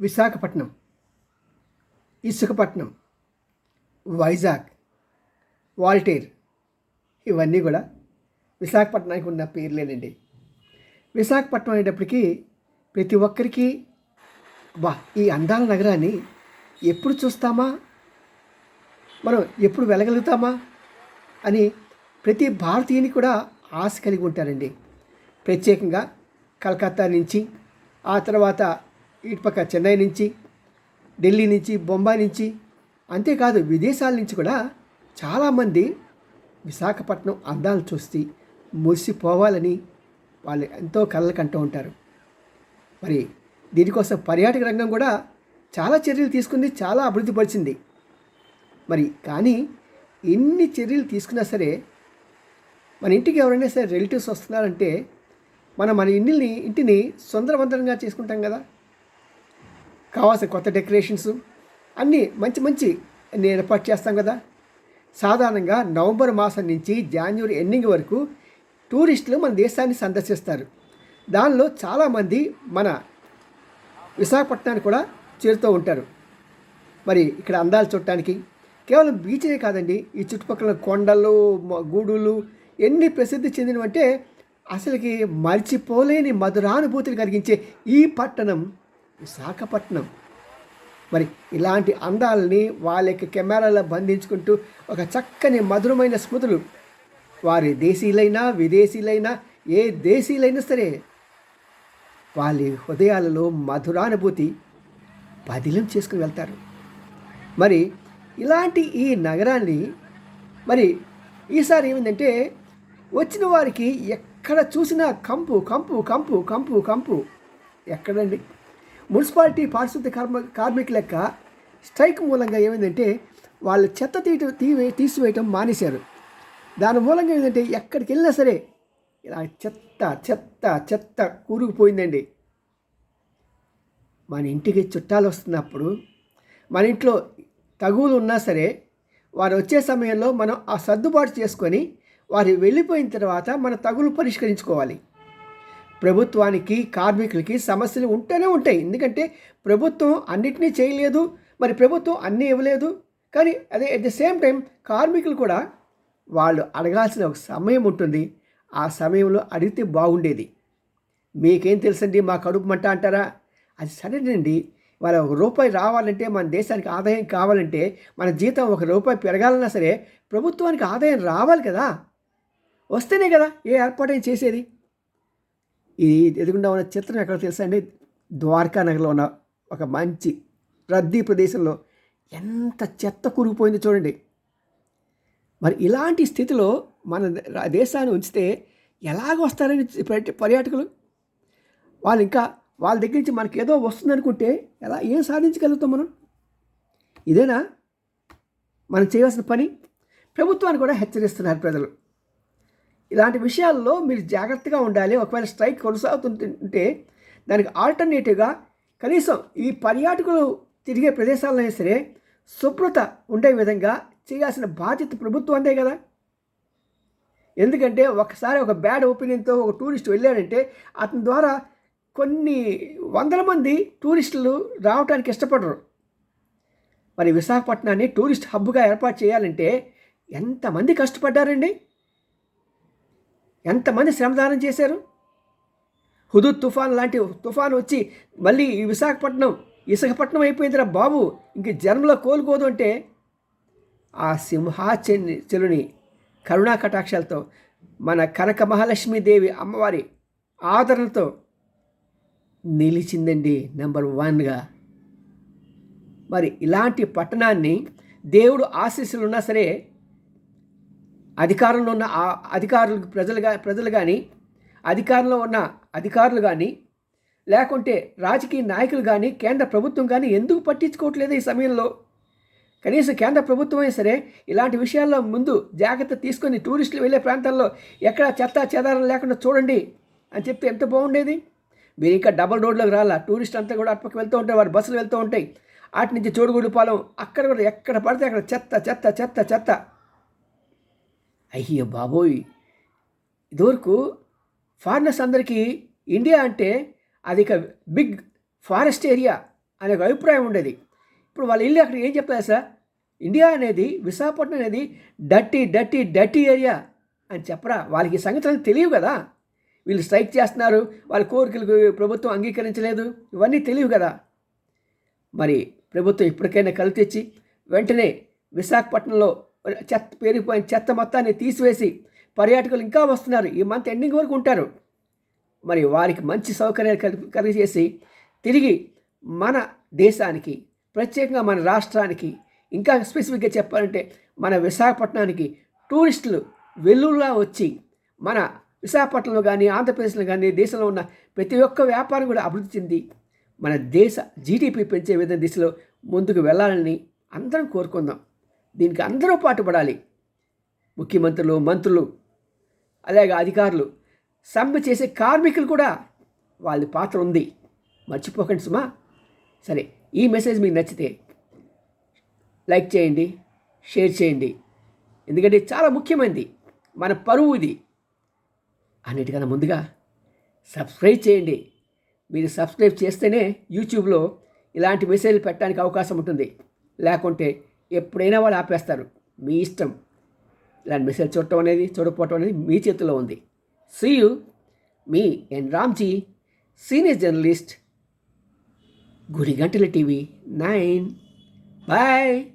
Visakhapatnam ఇసుకపట్నం Vizag Voltaire ఇవన్నీ కూడా విశాఖపట్నానికి ఉన్న పేర్లేనండి. విశాఖపట్నం అనేటప్పటికీ ప్రతి ఒక్కరికి బా ఈ అందాల నగరాన్ని ఎప్పుడు చూస్తామా? మనం ఎప్పుడు వెళ్ళగలుగుతామా అని ప్రతి భారతీయుని కూడా ఆశ కలిగి ఉంటారండి. ప్రత్యేకంగా కలకత్తా నుంచి ఆ తర్వాత ఇటుపక్క చెన్నై నుంచి ఢిల్లీ నుంచి బొంబాయి నుంచి అంతేకాదు విదేశాల నుంచి కూడా చాలామంది విశాఖపట్నం అందాలు చూసి మురిసిపోవాలని వాళ్ళు ఎంతో కలలు కంటూ ఉంటారు. మరి దీనికోసం పర్యాటక రంగం కూడా చాలా చర్యలు తీసుకుంది చాలా అభివృద్ధి పరిచింది. మరి కానీ ఎన్ని చర్యలు తీసుకున్నా సరే మన ఇంటికి ఎవరైనా సరే రిలేటివ్స్ వస్తున్నారంటే మనం మన ఇంటిని ఇంటిని సుందరవంతరంగా చేసుకుంటాం కదా. కావాల్సిన కొత్త డెకరేషన్స్ అన్నీ మంచి మంచి నేను ఏర్పాటు చేస్తాం కదా. సాధారణంగా నవంబర్ మాసం నుంచి జాన్యువరి ఎండింగ్ వరకు టూరిస్టులు మన దేశాన్ని సందర్శిస్తారు. దానిలో చాలామంది మన విశాఖపట్నానికి కూడా చేరుతూ ఉంటారు. మరి ఇక్కడ అందాలు చూడటానికి కేవలం బీచ్నే కాదండి ఈ చుట్టుపక్కల కొండలు గూడులు ఎన్ని ప్రసిద్ధి చెందినవంటే అసలుకి మర్చిపోలేని మధురానుభూతిని కలిగించే ఈ పట్టణం విశాఖపట్నం. మరి ఇలాంటి అందాలని వాళ్ళ యొక్క కెమెరాలో బంధించుకుంటూ ఒక చక్కని మధురమైన స్మృతులు. వారి దేశీయులైనా విదేశీయులైనా ఏ దేశీయులైనా సరే వాళ్ళ హృదయాలలో మధురానుభూతి పదిలం చేసుకుని వెళ్తారు. మరి ఇలాంటి ఈ నగరాన్ని మరి ఈసారి ఏమిందంటే వచ్చిన వారికి ఎక్కడ చూసినా కంపు కంపు కంపు కంపు కంపు ఎక్కడండి మున్సిపాలిటీ పారిశుద్ధ కార్మ కార్మికుల యొక్క స్ట్రైక్ మూలంగా ఏమైందంటే వాళ్ళు చెత్త తీయటం తీవే తీసివేయటం మానేశారు. దాని మూలంగా ఏంటంటే ఎక్కడికి వెళ్ళినా సరే ఇలా చెత్త చెత్త చెత్త కూరుకుపోయిందండి. మన ఇంటికి చుట్టాలు వస్తున్నప్పుడు మన ఇంట్లో తగువులు ఉన్నా సరే వారు వచ్చే సమయంలో మనం ఆ సర్దుబాటు చేసుకొని వారు వెళ్ళిపోయిన తర్వాత మన తగులు పరిష్కరించుకోవాలి. ప్రభుత్వానికి కార్మికులకి సమస్యలు ఉంటూనే ఉంటాయి. ఎందుకంటే ప్రభుత్వం అన్నిటినీ చేయలేదు. మరి ప్రభుత్వం అన్నీ ఇవ్వలేదు. కానీ అదే అట్ ద సేమ్ టైం కార్మికులు కూడా వాళ్ళు అడగాల్సిన ఒక సమయం ఉంటుంది. ఆ సమయంలో అడిగితే బాగుండేది. మీకేం తెలుసండి? మా కడుపు మంట అంటారా? అది సరేనండి. వాళ్ళ ఒక రూపాయి రావాలంటే మన దేశానికి ఆదాయం కావాలంటే మన జీతం ఒక రూపాయి పెరగాలన్నా సరే ప్రభుత్వానికి ఆదాయం రావాలి కదా. వస్తేనే కదా ఏ ఏర్పాటైనా చేసేది. ఈ ఎదుగుండా ఉన్న చిత్రం ఎక్కడ తెలుసా అండి? ద్వారకా నగర్లో ఉన్న ఒక మంచి రద్దీ ప్రదేశంలో ఎంత చెత్త కూరుకుపోయిందో చూడండి. మరి ఇలాంటి స్థితిలో మన దేశాన్ని ఉంచితే ఎలాగ వస్తారని పర్యాటకులు? వాళ్ళు ఇంకా వాళ్ళ దగ్గర నుంచి మనకి ఏదో వస్తుందనుకుంటే ఎలా ఏం సాధించగలుగుతాం మనం? ఇదేనా? మనం చేయవలసిన పని? ప్రభుత్వాన్ని కూడా హెచ్చరిస్తున్నారు ప్రజలు. ఇలాంటి విషయాల్లో మీరు జాగ్రత్తగా ఉండాలి. ఒకవేళ స్ట్రైక్ కొనసాగుతుంటే దానికి ఆల్టర్నేటివ్గా కనీసం ఈ పర్యాటకులు తిరిగే ప్రదేశాల్లో సరే శుభ్రత ఉండే విధంగా చేయాల్సిన బాధ్యత ప్రభుత్వందే కదా. ఎందుకంటే ఒకసారి ఒక బ్యాడ్ ఒపీనియన్తో ఒక టూరిస్ట్ వెళ్ళాడంటే అతని ద్వారా కొన్ని వందల మంది టూరిస్టులు రావడానికి ఇష్టపడరు. మరి విశాఖపట్నాన్ని టూరిస్ట్ హబ్గా ఏర్పాటు చేయాలంటే ఎంతమంది కష్టపడ్డారండి? ఎంతమంది శ్రమదానం చేశారు? హుదూద్ తుఫాన్ లాంటి తుఫాన్ వచ్చి మళ్ళీ ఈ విశాఖపట్నం ఇసుకపట్నం అయిపోయిందిరా బాబు. ఇంక జన్మలో కోలుకోదు అంటే ఆ సింహాచని చెలుని కరుణా కటాక్షాలతో మన కనక మహాలక్ష్మీదేవి అమ్మవారి ఆదరణతో నిలిచిందండి నెంబర్ వన్గా. మరి ఇలాంటి పట్టణాన్ని దేవుడు ఆశీస్సులు ఉన్నా సరే అధికారంలో ఉన్న ఆ అధికారులు ప్రజలుగా ప్రజలు కానీ అధికారంలో ఉన్న అధికారులు కానీ లేకుంటే రాజకీయ నాయకులు కానీ కేంద్ర ప్రభుత్వం కానీ ఎందుకు పట్టించుకోవట్లేదు ఈ సమయంలో? కనీసం కేంద్ర ప్రభుత్వం అయినా సరే ఇలాంటి విషయాల్లో ముందు జాగ్రత్త తీసుకొని టూరిస్టులు వెళ్ళే ప్రాంతాల్లో ఎక్కడ చెత్త చెదారం లేకుండా చూడండి అని చెప్తే ఎంత బాగుండేది? మీరు ఇంకా డబల్ రోడ్లోకి రాలా? టూరిస్ట్ అంతా కూడా అటుపక్క వెళ్తూ ఉంటాయి వారు బస్సులు వెళ్తూ ఉంటాయి. అటు నుంచి చోడుగుడిపాలెం అక్కడ కూడా ఎక్కడ పడితే అక్కడ చెత్త చెత్త చెత్త చెత్త. అయ్యో బాబోయ్. ఇదివరకు ఫారినర్స్ అందరికీ ఇండియా అంటే అది ఇక బిగ్ ఫారెస్ట్ ఏరియా అనే ఒక అభిప్రాయం ఉండేది. ఇప్పుడు వాళ్ళు వెళ్ళి అక్కడ ఏం చెప్పారు సార్? ఇండియా అనేది విశాఖపట్నం అనేది డట్టి డట్టి డట్టి ఏరియా అని చెప్పరా? వాళ్ళకి ఈ సంగతులు తెలియవు కదా. వీళ్ళు స్ట్రైక్ చేస్తున్నారు వాళ్ళ కోరికలకు ప్రభుత్వం అంగీకరించలేదు ఇవన్నీ తెలియవు కదా. మరి ప్రభుత్వం ఇప్పటికైనా కలు తెచ్చి వెంటనే విశాఖపట్నంలో చెత్త పేరుకుపోయిన చెత్త మొత్తాన్ని తీసివేసి పర్యాటకులు ఇంకా వస్తున్నారు. ఈ మంత్ ఎండింగ్ వరకు ఉంటారు. మరి వారికి మంచి సౌకర్యాలు కలిపి కలిగజేసి తిరిగి మన దేశానికి ప్రత్యేకంగా మన రాష్ట్రానికి ఇంకా స్పెసిఫిక్గా చెప్పాలంటే మన విశాఖపట్నానికి టూరిస్టులు వెల్లుల్లా వచ్చి మన విశాఖపట్నంలో కానీ ఆంధ్రప్రదేశ్లో కానీ దేశంలో ఉన్న ప్రతి ఒక్క వ్యాపారం కూడా అభివృద్ధి చెంది మన దేశ జీడిపి పెంచే విధంగా దిశలో ముందుకు వెళ్ళాలని అందరం కోరుకుందాం. దీనికి అందరూ పాటుపడాలి. ముఖ్యమంత్రులు మంత్రులు అలాగే అధికారులు. సమ్మె చేసే కార్మికులు కూడా వాళ్ళ పాత్ర ఉంది. మర్చిపోకండి సుమా. సరే ఈ మెసేజ్ మీకు నచ్చితే లైక్ చేయండి షేర్ చేయండి. ఎందుకంటే చాలా ముఖ్యమైనది. మన పరువు ఇది. అన్నిటికన్నా ముందుగా సబ్స్క్రైబ్ చేయండి. మీరు సబ్స్క్రైబ్ చేస్తేనే యూట్యూబ్లో ఇలాంటి మెసేజ్లు పెట్టడానికి అవకాశం ఉంటుంది. లేకుంటే ఎప్పుడైనా వాళ్ళు ఆపేస్తారు. మీ ఇష్టం. ఇలాంటి మెసేజ్ చూడటం అనేది చూడకపోవటం అనేది మీ చేతిలో ఉంది. C M N Ramji senior journalist గుడి గంటల టీవీ నైన్. బాయ్!